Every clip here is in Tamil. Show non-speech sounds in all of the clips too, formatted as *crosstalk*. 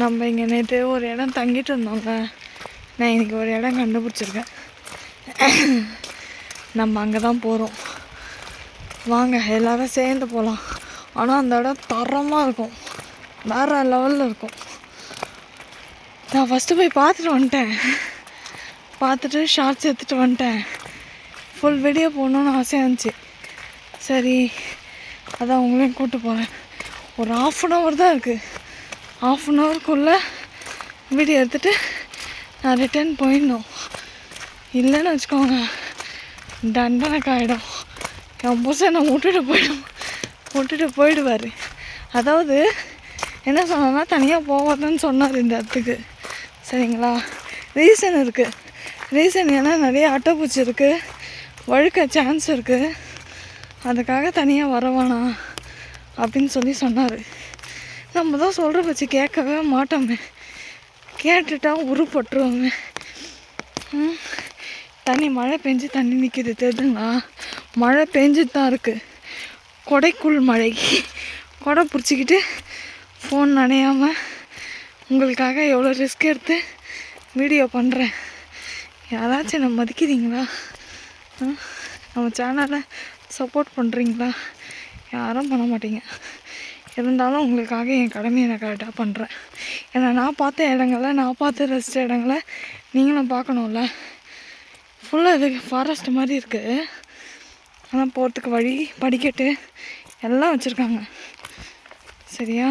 நம்ம இங்கே நேற்று ஒரு இடம் தங்கிட்டு இருந்தோங்க. நான் இன்னைக்கு ஒரு இடம் கண்டுபிடிச்சிருக்கேன். நம்ம அங்கே தான் போகிறோம் வாங்க எல்லோரும் சேர்ந்து போகலாம் ஆனால் அந்த இடம் தரமாக இருக்கும். வேறு லெவலில் இருக்கும். நான் ஃபஸ்ட்டு போய் பார்த்துட்டு வந்துட்டேன். பார்த்துட்டு ஷார்ட்ஸ் எடுத்துகிட்டு வந்துட்டேன். ஃபுல் வீடியோ போகணுன்னு ஆசையாக இருந்துச்சு. சரி அதான் உங்களையும் கூப்பிட்டு போகிறேன் ஒரு ஆஃப் அன் ஹவர் தான் இருக்குது ஆஃப் அன் ஹவருக்குள்ளே வீடியோ எடுத்துகிட்டு நான் ரிட்டர்ன் போயிடணும். இல்லைன்னு வச்சுக்கோங்க. தண்டனைக்கு ஆகிடும் என் புதுசை நான் விட்டுட்டு போயிடும். விட்டுட்டு போயிடுவார். அதாவது என்ன சொன்னோன்னா தனியாக போகாதன்னு சொன்னார் இந்த இடத்துக்கு. சரிங்களா? ரீசன் இருக்குது ரீசன் ஏன்னா நிறைய அட்டைப்பூச்சி இருக்குது வழுக்க சான்ஸ் இருக்குது அதுக்காக தனியாக வர வேணாம். அப்படின்னு சொல்லி சொன்னார். நம்ம தான் சொல்கிற பற்றி கேட்கவே மாட்டோமே. கேட்டுட்டா உருப்பட்டுருவோமே. ம். தண்ணி மழை பெஞ்சு தண்ணி நிற்கிது தெரியுதுங்களா? மழை பெஞ்சு தான் இருக்குது கொடைக்குள் மழை. கொடை பிடிச்சிக்கிட்டு ஃபோன் நனையாமல் உங்களுக்காக எவ்வளோ ரிஸ்க் எடுத்து வீடியோ பண்ணுறேன் யாராச்சும் என்ன மதிக்கிறீங்களா? நம்ம சேனலை சப்போர்ட் பண்ணுறீங்களா யாரும் பண்ண மாட்டீங்க. இருந்தாலும் உங்களுக்காக என் கடமையை நான் கரெக்டாக பண்ணுறேன் ஏன்னா நான் பார்த்த இடங்கள நான் பார்த்து ரசித்த இடங்கள நீங்களும் பார்க்கணும்ல. ஃபுல்லாக இது ஃபாரஸ்ட் மாதிரி இருக்குது ஆனால் போகிறதுக்கு வழி படிக்கட்டு எல்லாம் வச்சுருக்காங்க. சரியா?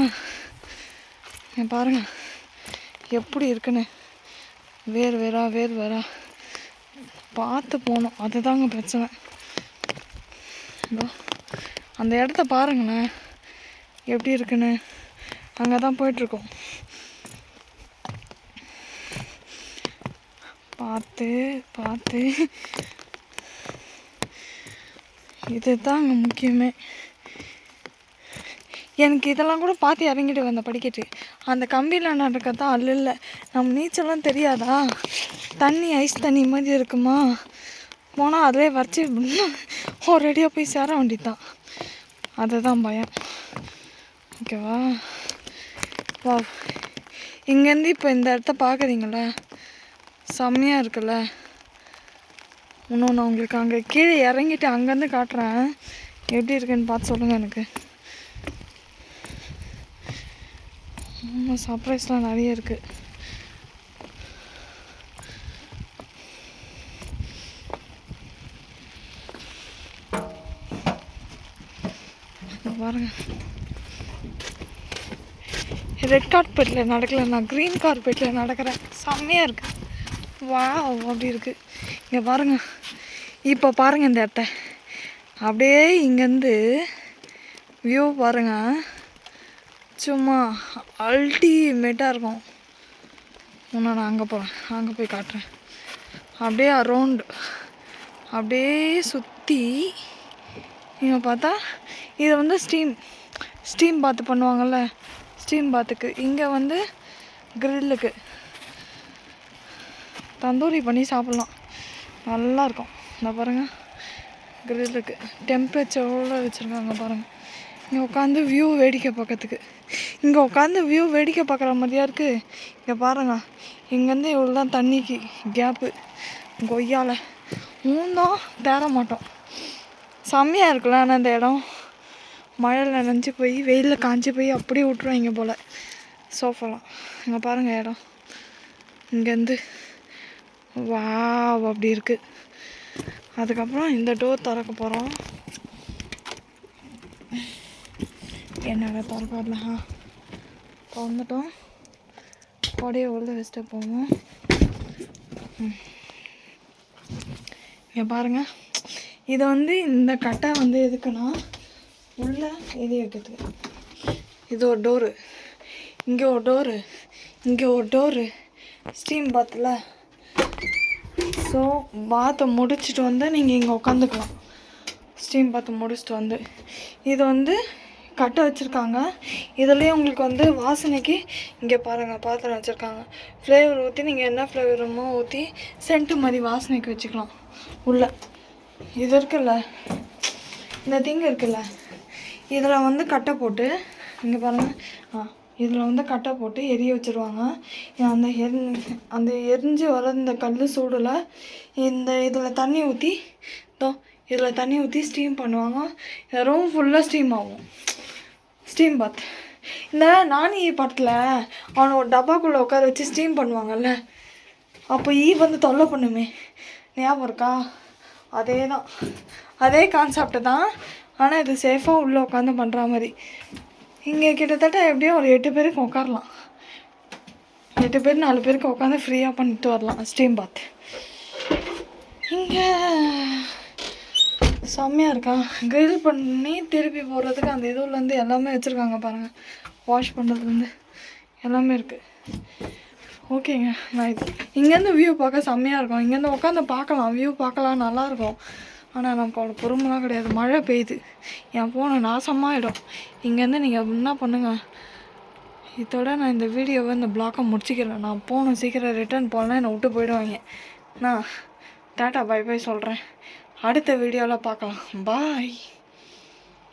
இங்க பாருங்க. எப்படி இருக்குன்னு. வேர் வேறா வேர் வேறா. பார்த்து போகணும். அதுதாங்க பிரச்சனை. இதோ அந்த இடத்த பாருங்களேன். எப்படி இருக்குன்னு? அங்கே தான் போயிட்டுருக்கோம். பார்த்து பார்த்து. இதுதான் அங்கே முக்கியமே. எனக்கு இதெல்லாம் கூட பார்த்து இறங்கிட்டு வந்த படிக்கட்டு. அந்த கம்பியில் நடக்கத்தான் அல்ல இல்லை. நம்ம நீச்சலாம் தெரியாதா? தண்ணி ஐஸ் தண்ணி மாதிரி இருக்குமா? போனால் அதிலே வரைச்சி ஒரு அடியாக *laughs* போய் சேர வேண்டியதான் அதுதான் பயம். ஓகேவா வா. இங்கேருந்து இப்போ இந்த இடத்த பார்க்குறீங்கள? செம்மையாக இருக்குல்ல? இன்னொன்று நான் உங்களுக்கு அங்கே கீழே இறங்கிட்டு அங்கேருந்து காட்டுறேன். எப்படி இருக்குன்னு பார்த்து சொல்லுங்கள் எனக்கு. ஆமாம் சர்ப்ரைஸ்லாம் நிறைய இருக்குது பாருங்கள் பாருங்க. ரெட் கார்பெட்டில் நடக்கல நான் க்ரீன் கார்பெட்டில் நடக்கிறேன். செம்மையாக இருக்கு. வா அப்படி இருக்குது இங்கே பாருங்கள் இப்போ பாருங்க இந்த இடத்த. அப்படியே இங்கேருந்து வியூ பாருங்கள் சும்மா அல்டிமேட்டாக இருக்கும். இன்னும் நான் அங்கே போகிறேன் அங்கே போய் காட்டுறேன். அப்படியே அரௌண்டு அப்படியே சுற்றி இங்கே பார்த்தா இது வந்து ஸ்டீம் ஸ்டீம் பாத்து பண்ணுவாங்கள்ல ஸ்டீம் பாத்துக்கு இங்கே வந்து கிரில்லுக்கு தந்தூரி பண்ணி சாப்பிட்லாம். நல்லாயிருக்கும் இந்த பாருங்க கிரில்லுக்கு டெம்பரேச்சரோடு வச்சுருக்காங்க பாருங்கள் இங்கே உட்காந்து வியூ வேடிக்கை பார்க்கறதுக்கு. இங்கே உட்காந்து வியூ வேடிக்கை பார்க்குற மாதிரியா இருக்குது இங்கே பாருங்க இங்கேருந்து இவ்வளோ தான் தண்ணிக்கு கேப்பு கொய்யால மூந்தோம் தேற மாட்டோம் செம்மையாக இருக்குல்ல ஆனால் இந்த இடம். மழையில் நனைஞ்சு போய் வெயிலில் காஞ்சி போய் அப்படியே விட்ருவாங்க போல். சோஃபாலாம் இங்கே பாருங்கள் இடம். இங்கேருந்து வா அப்படி இருக்குது அதுக்கப்புறம் இந்த டோர் திறக்க போகிறோம் என்னடா திறக்க திறந்துட்டோம். கொடையை உள்ள வச்சுட்டு போவோம். இங்கே பாருங்கள் இதை வந்து இந்த கட்டை வந்து எதுக்குன்னா உள்ள இது வைக்கிறதுக்கு. இது ஒரு டோரு இங்கே ஒரு டோரு இங்கே ஒரு டோரு ஸ்டீம் பாத்தில் ஸோ பாத்தை முடிச்சுட்டு வந்து நீங்கள் இங்கே உட்காந்துக்கலாம் ஸ்டீம் பாத்தை முடிச்சுட்டு வந்து. இது வந்து கட்டை வச்சுருக்காங்க. இதுலேயே உங்களுக்கு வந்து வாசனைக்கு இங்கே பாருங்கள் பாத்திரம் வச்சுருக்காங்க. ஃப்ளேவர் ஊற்றி நீங்கள் என்ன ஃப்ளேவருமோ ஊற்றி சென்ட்டு மாதிரி வாசனைக்கு வச்சுக்கலாம். உள்ள. இது இருக்குல்ல. இந்த திங் இருக்குல்ல. இதில் வந்து கட்டை போட்டு இங்கே பாருங்கள் ஆ இதில் வந்து கட்டை போட்டு எரிய வச்சுருவாங்க. அந்த எரி அந்த எரிஞ்சு வர இந்த கல் சூடில் இந்த இதில் தண்ணி ஊற்றி தோ இதில் தண்ணி ஊற்றி ஸ்டீம் பண்ணுவாங்க. ரூம் ஃபுல்லாக ஸ்டீம் ஆகும். ஸ்டீம் பாத் இந்த நானி படத்தில் அவனை ஒரு டப்பாக்குள்ளே உட்கார வச்சு ஸ்டீம் பண்ணுவாங்கல்ல அப்போ ஈ வந்து தொல்லை பண்ணுமே. ஞாபகம் இருக்கா? அதே தான் அதே கான்செப்ட் தான் ஆனால் இது சேஃபாக உள்ளே உட்காந்து பண்ணுற மாதிரி. இங்கே கிட்டத்தட்ட எப்படியும் ஒரு எட்டு பேருக்கு உட்காரலாம் எட்டு பேர் நாலு பேருக்கு உட்காந்து ஃப்ரீயாக பண்ணிட்டு வரலாம் ஸ்டீம் பாத் இங்கே செம்மையாக இருக்கா? க்ரில் பண்ணி திருப்பி போடுறதுக்கு அந்த இதுலேருந்து எல்லாமே வச்சுருக்காங்க பாருங்கள் வாஷ் பண்ணுறதுலேருந்து எல்லாமே இருக்குது ஓகேங்க நான் இது இங்கேருந்து வியூ பார்க்க செம்மையாக இருக்கும். இங்கேருந்து உட்காந்து பார்க்கலாம். வியூ பார்க்கலாம் நல்லாயிருக்கும் ஆனால் நமக்கு அவ்வளோ பொறுமைலாம் கிடையாது. மழை பெய்யுது. என் ஃபோனை நாசமாகிடும் இங்கேருந்து நீங்கள் என்ன பண்ணுங்கள் இதோட நான் இந்த வீடியோவை இந்த பிளாக்கை முடிச்சிக்கிறேன். நான் போகணும் சீக்கிரம் ரிட்டர்ன் போகலாம் என்னை விட்டு போயிடுவாங்க. நான் டாட்டா பை பை சொல்கிறேன் அடுத்த வீடியோவில் பார்க்கலாம். பாய்